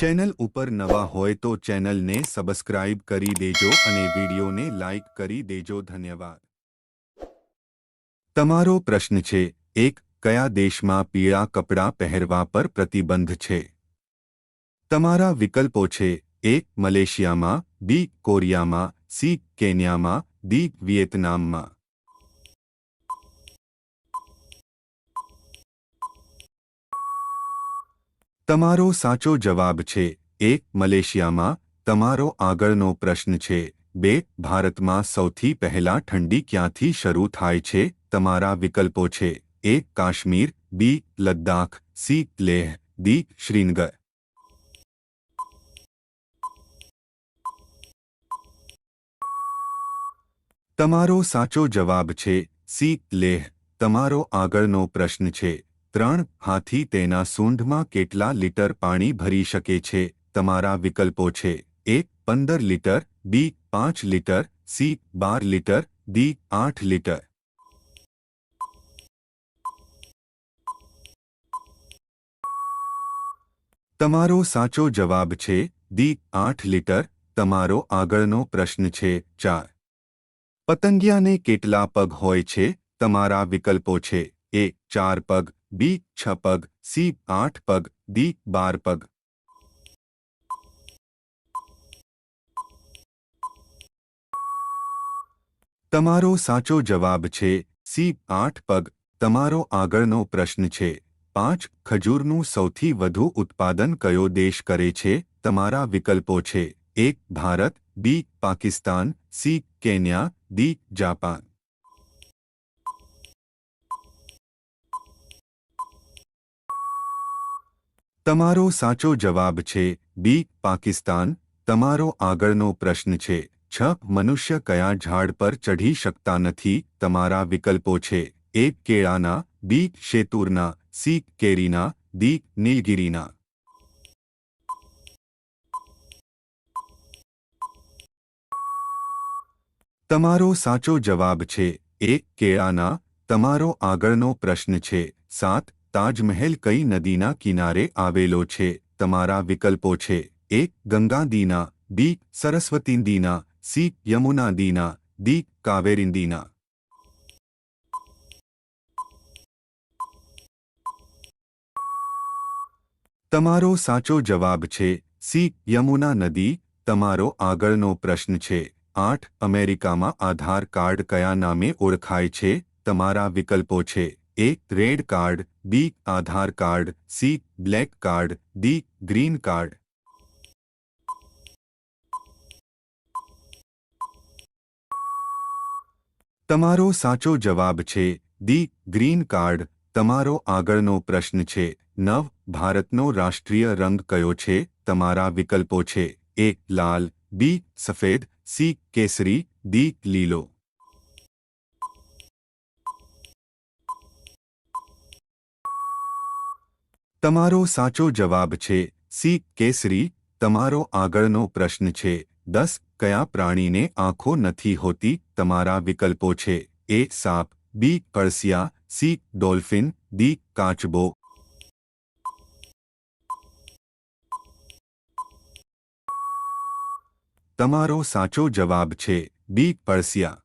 channel ઉપર નવા હોય તો ચેનલને સબસ્ક્રાઇબ કરી દેજો અને વિડીયોને લાઇક કરી દેજો ધન્યવાદ તમારો પ્રશ્ન છે એક કયા દેશમાં પીળા કપડાં પહેરવા પર પ્રતિબંધ છે તમારા વિકલ્પો છે એક મલેશિયામાં બી કોરિયામાં સી કેન્યામાં દી વિયેતનામમાં તમારો સાચો જવાબ છે એક મલેશિયામાં તમારો આગળનો પ્રશ્ન છે બે ભારતમાં સૌથી પહેલા ઠંડી ક્યાંથી શરૂ થાય છે તમારા વિકલ્પો છે એક Kashmir B Ladakh C Leh D Srinagar તમારો સાચો જવાબ છે સી લેહ તમારો આગળનો પ્રશ્ન છે ત્રણ હાથી તેના સૂંઢમાં કેટલા લીટર પાણી ભરી શકે છે તમારા વિકલ્પો છે એક પંદર લીટર બી પાંચ લીટર સી બાર લીટર ડી આઠ લીટર તમારો સાચો જવાબ છે દી આઠ લીટર તમારો આગળનો પ્રશ્ન છે ચાર પતંગિયાને કેટલા પગ હોય છે તમારા વિકલ્પો છે એ ચાર પગ બી છ પગ સી આઠ પગ ડી બાર પગ તમારો સાચો જવાબ છે સી આઠ પગ તમારો આગળનો પ્રશ્ન છે પાંચ ખજૂરનું સૌથી વધુ ઉત્પાદન કયો દેશ કરે છે તમારા વિકલ્પો છે એક Bharat B Pakistan C Kenya D Japan તમારો સાચો જવાબ છે બી પાકિસ્તાન તમારો આગળનો પ્રશ્ન છે છ મનુષ્ય કયા ઝાડ પર ચઢી શકતા નથી તમારો વિકલ્પો છે એ કેળાના બી શેતૂરના સી કેરીના દી નીગરીના તમારો સાચો જવાબ છે એ કેળાના તમારો આગળનો પ્રશ્ન છે 7 ताजमहल कई नदी ना किनारे આવેલો છે તમારો વિકલ્પો છે a ગંગાધીના b સરસ્વતીધીના c યમુનાધીના d કાવેરીધીના તમારો સાચો જવાબ છે c યમુના નદી તમારો આગળનો પ્રશ્ન છે 8 અમેરિકામાં આધાર કાર્ડ કયા નામે ઓળખાય છે તમારા વિકલ્પો છે A red card B Aadhaar card C black card D green card तमारो साचो जवाब छे दी ग्रीन कार्ड तमारो आगनो प्रश्न छे नव भारतनो राष्ट्रीय रंग कयो छे तमारा विकल्पो छे ए लाल बी सफेद सी केसरी दी लीलो તમારો સાચો જવાબ છે સી કેસરી તમારો આગળનો પ્રશ્ન છે 10 કયા પ્રાણીને આંખો નથી હોતી તમારો વિકલ્પો છે એ સાપ બી કર્શિયા સી ડોલ્ફિન ડી કાચબો તમારો સાચો જવાબ છે બી કર્શિયા